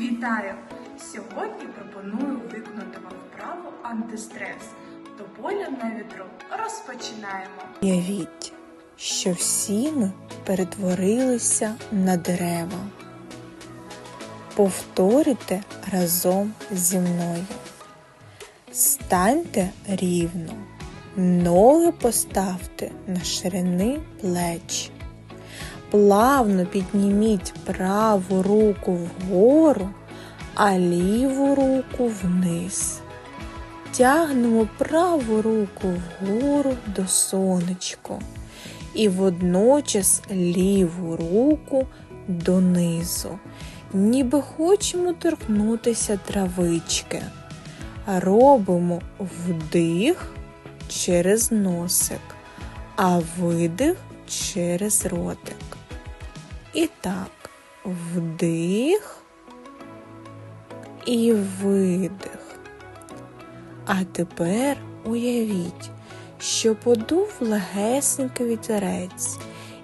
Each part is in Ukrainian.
Вітаю! Сьогодні пропоную виконати вам вправу антистрес. До болю на вітру розпочинаємо. Уявіть, що всі ми перетворилися на дерева. Повторюйте разом зі мною. Станьте рівно, ноги поставте на ширини плеч. Плавно підніміть праву руку вгору, а ліву руку вниз. Тягнемо праву руку вгору до сонечко і водночас ліву руку донизу, ніби хочемо торкнутися травички. Робимо вдих через носик, а видих через ротик. І так, вдих і видих. А тепер уявіть, що подув легесенький вітерець,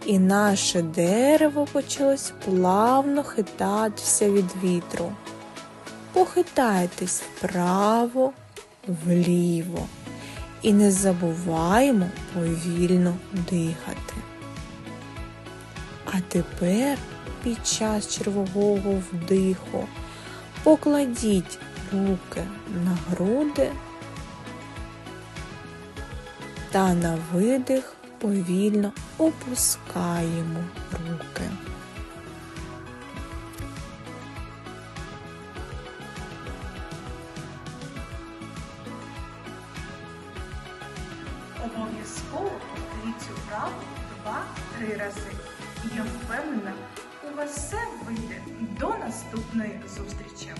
і наше дерево почалось плавно хитатися від вітру. Похитайтесь вправо, вліво і не забуваємо повільно дихати. А тепер під час червового вдиху покладіть руки на груди та на видих повільно опускаємо руки. Обов'язково повторіть цю вправу два-три рази. Я впевнена, у вас все вийде. До наступної зустрічі!